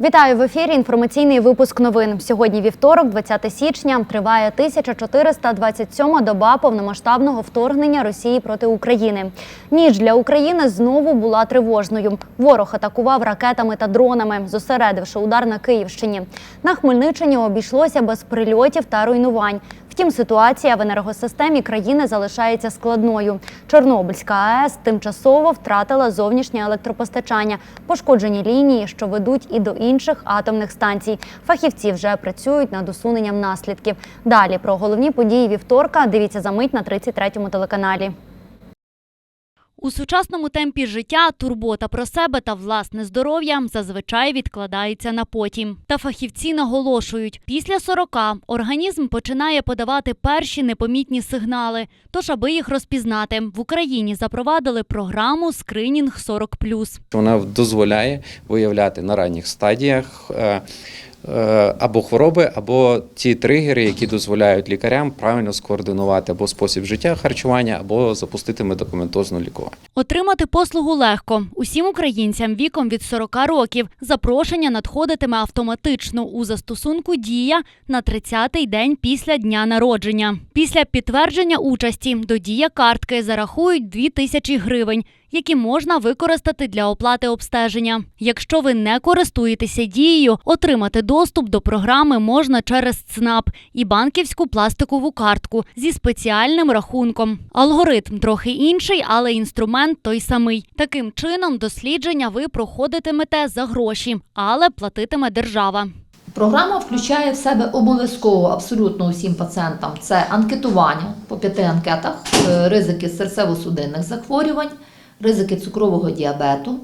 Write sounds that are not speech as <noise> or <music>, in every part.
Вітаю в ефірі. Інформаційний випуск новин. Сьогодні вівторок, 20 січня. Триває 1427 доба повномасштабного вторгнення Росії проти України. Ніч для України знову була тривожною. Ворог атакував ракетами та дронами, зосередивши удар на Київщині. На Хмельниччині обійшлося без прильотів та руйнувань. Втім, ситуація в енергосистемі країни залишається складною. Чорнобильська АЕС тимчасово втратила зовнішнє електропостачання, пошкоджені лінії, що ведуть і до інших атомних станцій. Фахівці вже працюють над усуненням наслідків. Далі про головні події вівторка дивіться за мить на 33-му телеканалі. У сучасному темпі життя турбота про себе та власне здоров'я зазвичай відкладається на потім. Та фахівці наголошують, після 40 організм починає подавати перші непомітні сигнали. Тож, аби їх розпізнати, в Україні запровадили програму Скринінг 40+. Вона дозволяє виявляти на ранніх стадіях е, або хвороби, або ті тригери, які дозволяють лікарям правильно скоординувати або спосіб життя, харчування, або запустити медикаментозне лікування. Отримати послугу легко. Усім українцям віком від 40 років запрошення надходитиме автоматично у застосунку Дія на 30-й день після дня народження. Після підтвердження участі до дія картки зарахують 2 тисячі гривень, які можна використати для оплати обстеження. Якщо ви не користуєтеся дією, отримати доступ до програми можна через ЦНАП і банківську пластикову картку зі спеціальним рахунком. Алгоритм трохи інший, але інструмент той самий. Таким чином, дослідження ви проходитимете за гроші, але платитиме держава. Програма включає в себе обов'язково абсолютно усім пацієнтам це анкетування по п'яти анкетах, е, ризики серцево-судинних захворювань, ризики цукрового діабету,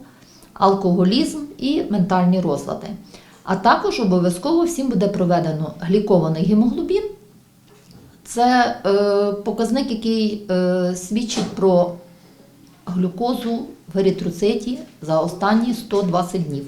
алкоголізм і ментальні розлади. А також обов'язково всім буде проведено глікований гемоглобін. Це е, показник, який е, свідчить про глюкозу в еритроциті за останні 120 днів.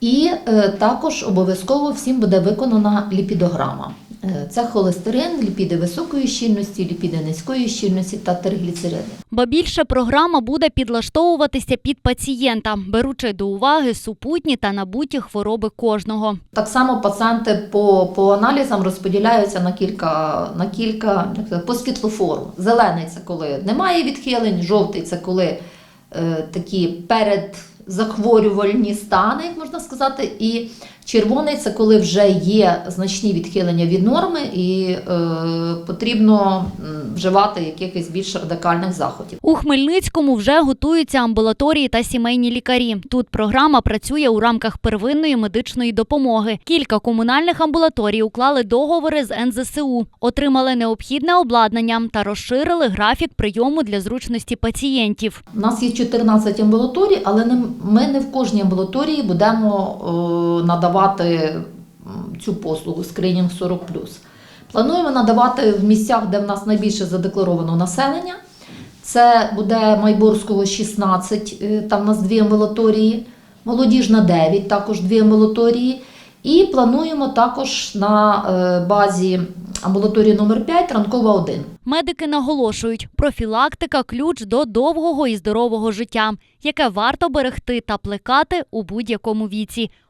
І е, також обов'язково всім буде виконана ліпідограма. Е, Це холестерин, ліпіди високої щільності, ліпіди низької щільності та тригліцериди. Ба більше програма буде підлаштовуватися під пацієнта, беручи до уваги супутні та набуті хвороби кожного. Так само пацієнти по, по аналізам розподіляються на кілька, на кілька по світлофору. Зелений це коли немає відхилень, жовтий це коли е, такі передзахворювальні стани, як можна сказати, і червоний це коли вже є значні відхилення від норми і е, потрібно вживати якихось більш радикальних заходів. У Хмельницькому вже готуються амбулаторії та сімейні лікарі. Тут програма працює у рамках первинної медичної допомоги. Кілька комунальних амбулаторій уклали договори з НЗСУ, отримали необхідне обладнання та розширили графік прийому для зручності пацієнтів. У нас є 14 амбулаторій, але не- ми не в кожній амбулаторії будемо е, надавати цю послугу скринінг 40+. Плануємо надавати в місцях, де в нас найбільше задекларовано населення. Це буде Майборського 16, е, там у нас дві амбулаторії, Молодіжна 9, також дві амбулаторії. І плануємо також на е, базі амбулаторії номер 5 ранкова 1. Медики наголошують, профілактика ключ до довгого і здорового життя, яке варто берегти та плекати у будь-якому віці.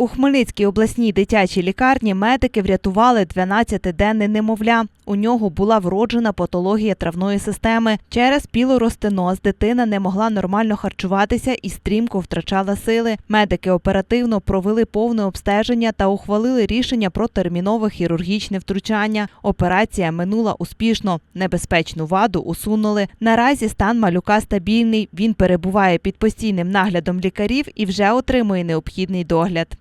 У Хмельницькій обласній дитячій лікарні медики врятували 12-денне немовля. У нього була вроджена патологія травної системи. Через пілоростеноз дитина не могла нормально харчуватися і стрімко втрачала сили. Медики оперативно провели повне обстеження та ухвалили рішення про термінове хірургічне втручання. Операція минула успішно. Небезпечну ваду усунули. Наразі стан малюка стабільний. Він перебуває під постійним наглядом лікарів і вже отримує необхідний догляд.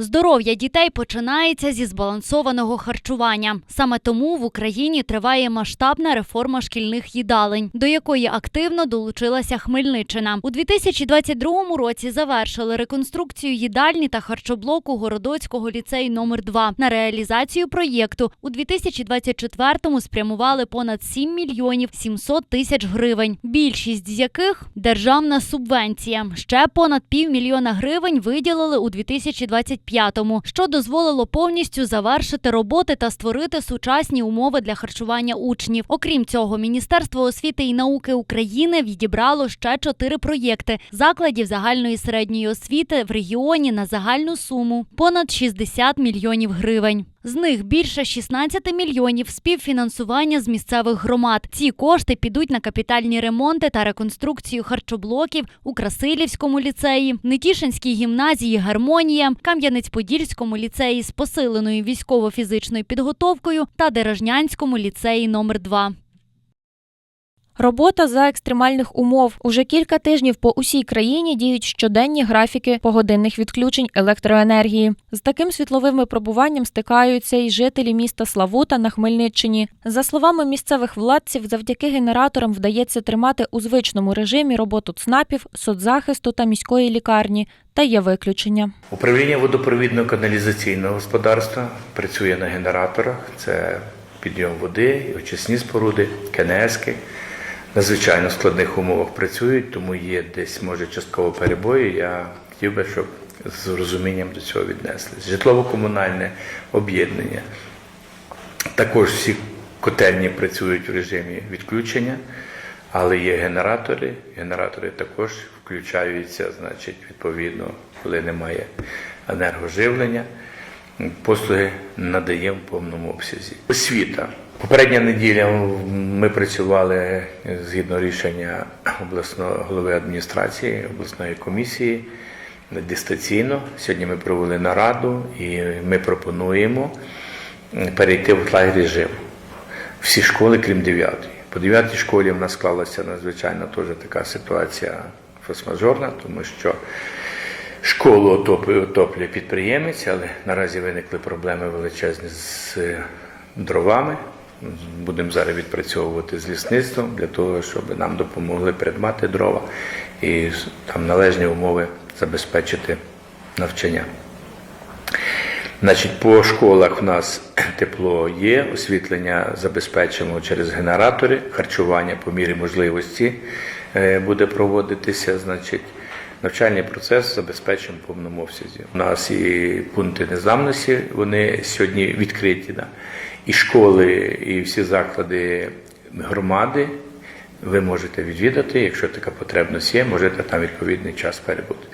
Здоров'я дітей починається зі збалансованого харчування. Саме тому в Україні триває масштабна реформа шкільних їдалень, до якої активно долучилася Хмельниччина. У 2022 році завершили реконструкцію їдальні та харчоблоку Городоцького ліцею номер 2 На реалізацію проєкту у 2024-му спрямували понад 7 мільйонів 700 тисяч гривень. Більшість з яких державна субвенція. Ще понад півмільйона гривень виділили у 2025 25-му, що дозволило повністю завершити роботи та створити сучасні умови для харчування учнів. Окрім цього, Міністерство освіти і науки України відібрало ще чотири проєкти закладів загальної середньої освіти в регіоні на загальну суму понад 60 мільйонів гривень. З них більше 16 мільйонів співфінансування з місцевих громад. Ці кошти підуть на капітальні ремонти та реконструкцію харчоблоків у Красилівському ліцеї, Нетішинській гімназії Гармонія, Кам'янець-Подільському ліцеї з посиленою військово-фізичною підготовкою та Дережнянському ліцеї номер 2 Робота за екстремальних умов. Уже кілька тижнів по усій країні діють щоденні графіки погодинних відключень електроенергії. З таким світловим випробуванням стикаються і жителі міста Славута на Хмельниччині. За словами місцевих владців, завдяки генераторам вдається тримати у звичному режимі роботу ЦНАПів, соцзахисту та міської лікарні. Та є виключення. Управління водопровідно-каналізаційного господарства працює на генераторах. Це підйом води, очисні споруди, КНСки. Надзвичайно складних умовах працюють, тому є десь, може, частково перебої. Я хотів би, щоб з розумінням до цього віднеслись. Житлово-комунальне об'єднання. Також всі котельні працюють в режимі відключення, але є генератори. Генератори також включаються, значить, відповідно, коли немає енергоживлення. Послуги надаємо в повному обсязі. Освіта. Попередня неділя ми працювали згідно рішення обласного голови адміністрації, обласної комісії дистанційно. Сьогодні ми провели нараду і ми пропонуємо перейти в офлайн режим. Всі школи, крім 9. По 9 школі в нас склалася надзвичайно теж така ситуація форс-мажорна, тому що школу отоплює, отоплює підприємець, але наразі виникли проблеми величезні з е, дровами. Будемо зараз відпрацьовувати з лісництвом для того, щоб нам допомогли придбати дрова і там належні умови забезпечити навчання. Значить, по школах в нас <clears throat> тепло є, освітлення забезпечимо через генератори, харчування по мірі можливості е, буде проводитися. Значить, навчальний процес забезпечимо в повному обсязі. У нас і пункти незламності, вони сьогодні відкриті. Да? І школи, і всі заклади громади ви можете відвідати, якщо така потребність є, можете там відповідний час перебути.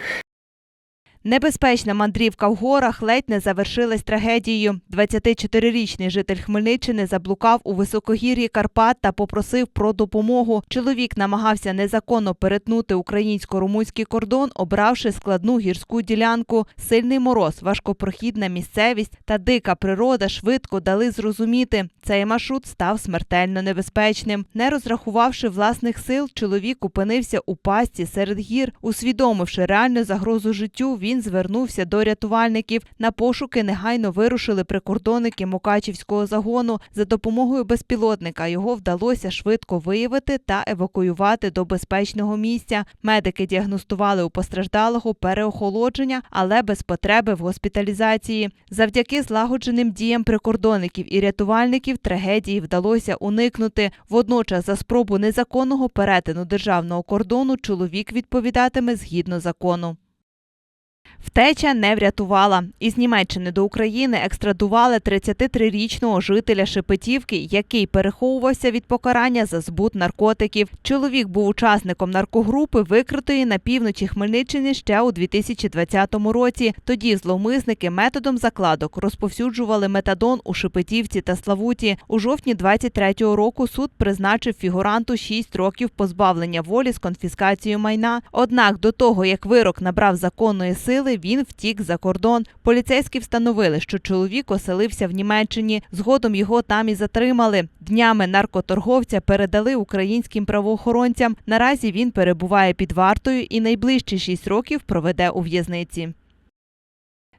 Небезпечна мандрівка в горах ледь не завершилась трагедією. 24-річний житель Хмельниччини заблукав у високогір'ї Карпат та попросив про допомогу. Чоловік намагався незаконно перетнути українсько-румунський кордон, обравши складну гірську ділянку. Сильний мороз, важкопрохідна місцевість та дика природа швидко дали зрозуміти, цей маршрут став смертельно небезпечним. Не розрахувавши власних сил, чоловік опинився у пастці серед гір. Усвідомивши реальну загрозу життю, він звернувся до рятувальників. На пошуки негайно вирушили прикордонники Мукачівського загону. За допомогою безпілотника його вдалося швидко виявити та евакуювати до безпечного місця. Медики діагностували у постраждалого переохолодження, але без потреби в госпіталізації. Завдяки злагодженим діям прикордонників і рятувальників трагедії вдалося уникнути. Водночас за спробу незаконного перетину державного кордону чоловік відповідатиме згідно закону. Втеча не врятувала. Із Німеччини до України екстрадували 33-річного жителя Шепетівки, який переховувався від покарання за збут наркотиків. Чоловік був учасником наркогрупи, викритої на півночі Хмельниччини ще у 2020 році. Тоді зловмисники методом закладок розповсюджували метадон у Шепетівці та Славуті. У жовтні 23-го року суд призначив фігуранту 6 років позбавлення волі з конфіскацією майна. Однак до того, як вирок набрав законної сили, він втік за кордон. Поліцейські встановили, що чоловік оселився в Німеччині. Згодом його там і затримали. Днями наркоторговця передали українським правоохоронцям. Наразі він перебуває під вартою і найближчі шість років проведе у в'язниці.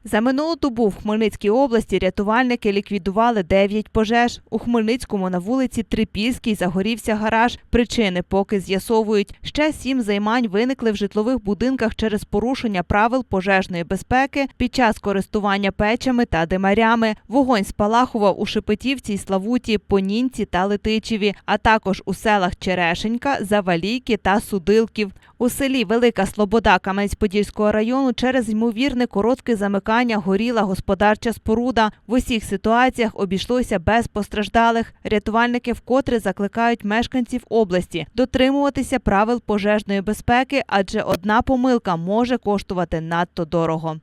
За минулу добу в Хмельницькій області рятувальники ліквідували 9 пожеж. У Хмельницькому на вулиці Трипільській загорівся гараж. Причини поки з'ясовують. Ще сім займань виникли в житлових будинках через порушення правил пожежної безпеки під час користування печами та димарями. Вогонь спалахував у Шепетівці Славуті, Понінці та Летичеві, а також у селах Черешенька, Завалійки та Судилків. У селі Велика Слобода Кам'янець-Подільського району через ймовірне коротке замикання горіла господарча споруда. В усіх ситуаціях обійшлося без постраждалих. Рятувальники вкотре закликають мешканців області дотримуватися правил пожежної безпеки, адже одна помилка може коштувати надто дорого.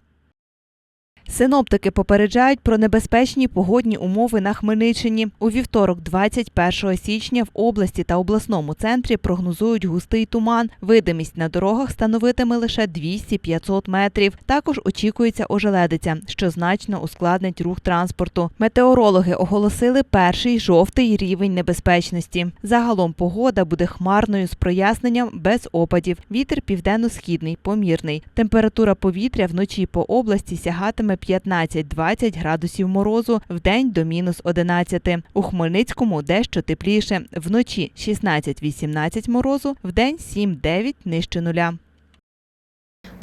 Синоптики попереджають про небезпечні погодні умови на Хмельниччині. У вівторок, 21 січня, в області та обласному центрі прогнозують густий туман. Видимість на дорогах становитиме лише 200-500 метрів. Також очікується ожеледиця, що значно ускладнить рух транспорту. Метеорологи оголосили перший жовтий рівень небезпечності. Загалом погода буде хмарною з проясненням без опадів. Вітер південно-східний, помірний. Температура повітря вночі по області сягатиме 15-20 градусів морозу, вдень до мінус 11. У Хмельницькому дещо тепліше. Вночі 16-18 морозу, вдень 7-9 нижче нуля.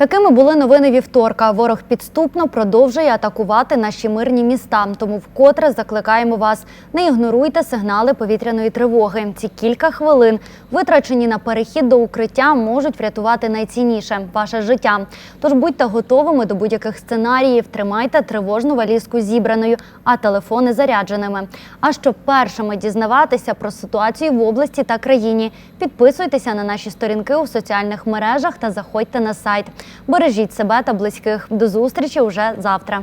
Такими були новини вівторка. Ворог підступно продовжує атакувати наші мирні міста. Тому вкотре закликаємо вас: не ігноруйте сигнали повітряної тривоги. Ці кілька хвилин, витрачені на перехід до укриття, можуть врятувати найцінніше ваше життя. Тож будьте готовими до будь-яких сценаріїв, тримайте тривожну валізку зібраною, а телефони зарядженими. А щоб першими дізнаватися про ситуацію в області та країні, підписуйтеся на наші сторінки у соціальних мережах та заходьте на сайт. Бережіть себе та близьких. До зустрічі уже завтра.